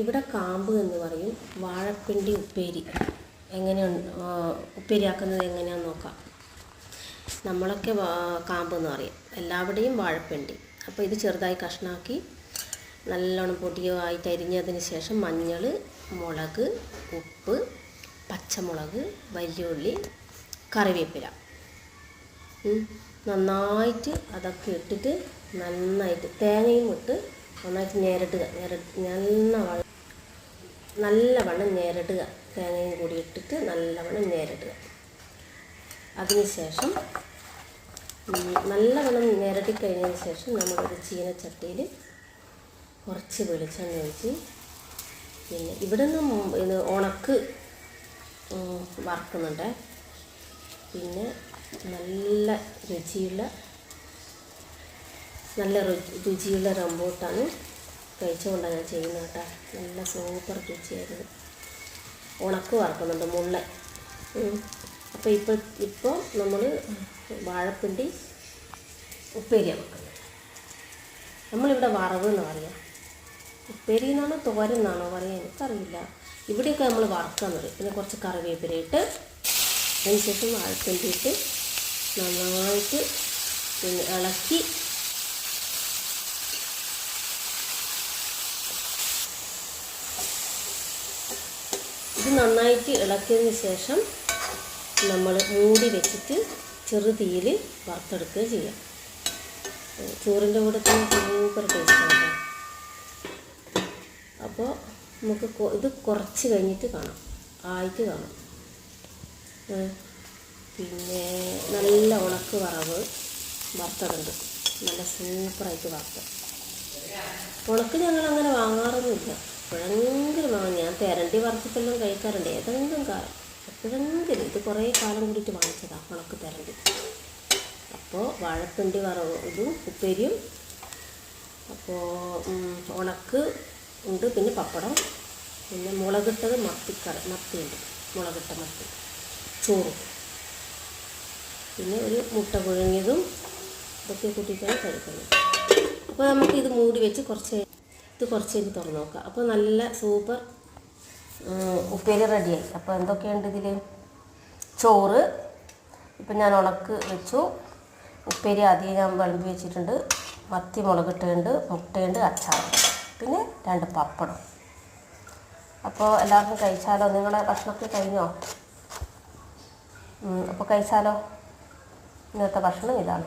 ഇവിടെ കാമ്പ് എന്ന് പറയും. വാഴപ്പിണ്ടി ഉപ്പേരി. എങ്ങനെയാണ് ഉപ്പേരിയാക്കുന്നത് എങ്ങനെയാണെന്ന് നോക്കാം. നമ്മളൊക്കെ കാമ്പ് എന്ന് പറയും. എല്ലാവിടെയും വാഴപ്പിണ്ടി. അപ്പോൾ ഇത് ചെറുതായി കഷ്ണാക്കി നല്ലോണം പൊടിയായിട്ട് അരിഞ്ഞതിന് ശേഷം മഞ്ഞൾ മുളക് ഉപ്പ് പച്ചമുളക് വലിയുള്ളി കറിവേപ്പില. നന്നായിട്ട് അതൊക്കെ ഇട്ടിട്ട് നന്നായിട്ട് തേങ്ങയും ഇട്ട് നന്നായിട്ട് നേരിട്ട് നേരി നല്ല വണ്ണം നല്ലവണ്ണം ഞെരടുക. തേങ്ങയും കൂടി ഇട്ടിട്ട് നല്ലവണ്ണം ഞെരടുക. അതിനുശേഷം ഉം, നല്ലവണ്ണം ഞെരടി കഴിഞ്ഞതിന് ശേഷം നമ്മളൊരു ചീനച്ചട്ടിയിൽ കുറച്ച് വെളിച്ചെണ്ണ ഒഴിച്ച് പിന്നെ ഇവിടെ നിന്ന് ഉണക്ക് വറക്കുന്നുണ്ട്. പിന്നെ നല്ല രുചിയുള്ള നല്ല രുചി രുചിയുള്ള റംബൂട്ടാണ് കഴിച്ചുകൊണ്ടാണ് ഞാൻ ചെയ്യുന്നത് കേട്ടോ. നല്ല സൂപ്പർ രുചിയായിരുന്നു. ഉണക്ക് വറക്കുന്നുണ്ട് മുള്ള അപ്പോൾ ഇപ്പോൾ ഇപ്പോൾ നമ്മൾ വാഴപ്പിണ്ടി ഉപ്പേരിയാണ് വെക്കുന്നത്. നമ്മളിവിടെ വറവ് എന്ന് പറയാം. ഉപ്പേരി എന്നാണോ തോരൻ എന്നാണോ പറയുക എനിക്കറിയില്ല. ഇവിടെയൊക്കെ നമ്മൾ വറക്കുന്നത് പിന്നെ കുറച്ച് കറിവേപ്പില ഇട്ട് അതിനുശേഷം വാഴപ്പിണ്ടി ഇട്ട് നന്നായിട്ട് ഇളക്കി ഇത് നന്നായിട്ട് ഇളക്കിയതിന് ശേഷം നമ്മൾ മൂടി വെച്ചിട്ട് ചെറുതീയിൽ വറുത്തെടുക്കുക ചെയ്യാം. ചോറിന്റെ കൂടെ തന്നെ സൂപ്പർ ടേസ്റ്റാണ് അപ്പോൾ നമുക്ക് ഇത് കുറച്ച് കഴിഞ്ഞിട്ട് കാണാം. ആയിട്ട് കാണാം. പിന്നെ നല്ല ഉണക്ക് വറവ് വറുത്തതുണ്ട്. നല്ല സൂപ്പറായിട്ട് വറുത്ത. ഉണക്ക് ഞങ്ങൾ അങ്ങനെ വാങ്ങാറൊന്നുമില്ല എപ്പോഴെങ്കിലും വാങ്ങും ഞാൻ തെരണ്ടി വറുത്തിട്ടെല്ലാം കഴിക്കാറുണ്ട് ഏതെങ്കിലും കാലം എപ്പോഴെങ്കിലും ഇത് കുറേ കാലം കൂടിയിട്ട് വാങ്ങിച്ചതാണ് ഉണക്ക് തെരണ്ടി അപ്പോൾ വാഴപ്പിണ്ടി വറവ് ഇതും ഉപ്പേരിയും അപ്പോൾ ഉണക്ക് ഉണ്ട് പിന്നെ പപ്പടം പിന്നെ മുളകിട്ടത് മത്തിക്കറി മത്തിയുണ്ട് മുളകിട്ട മത്തി ചോറും. പിന്നെ ഒരു മുട്ട പുഴുങ്ങിയതും ഇതൊക്കെ കൂട്ടിയിട്ടാണ് കഴിക്കുന്നത്. അപ്പോൾ നമുക്ക് ഇത് മൂടി വെച്ച് കുറച്ച് ഇത് കുറച്ച് കഴിഞ്ഞ് തുറന്ന് നോക്കാം. അപ്പോൾ നല്ല സൂപ്പർ ഉപ്പേരി റെഡിയായി അപ്പോൾ എന്തൊക്കെയുണ്ട് ഇതിൽ ചോറ് ഇപ്പം ഞാൻ ഉണക്ക് വെച്ചു. ഉപ്പേരി ആദ്യം ഞാൻ വിളമ്പി വെച്ചിട്ടുണ്ട്. മത്തി മുളകിട്ടുണ്ട് മുട്ടയുണ്ട് അച്ചാർ പിന്നെ രണ്ട് പപ്പടം. അപ്പോൾ എല്ലാവർക്കും കഴിച്ചാലോ? നിങ്ങളുടെ ഭക്ഷണമൊക്കെ കഴിഞ്ഞോ? അപ്പോൾ കഴിച്ചാലോ? ഇന്നത്തെ ഭക്ഷണം ഇതാണ്.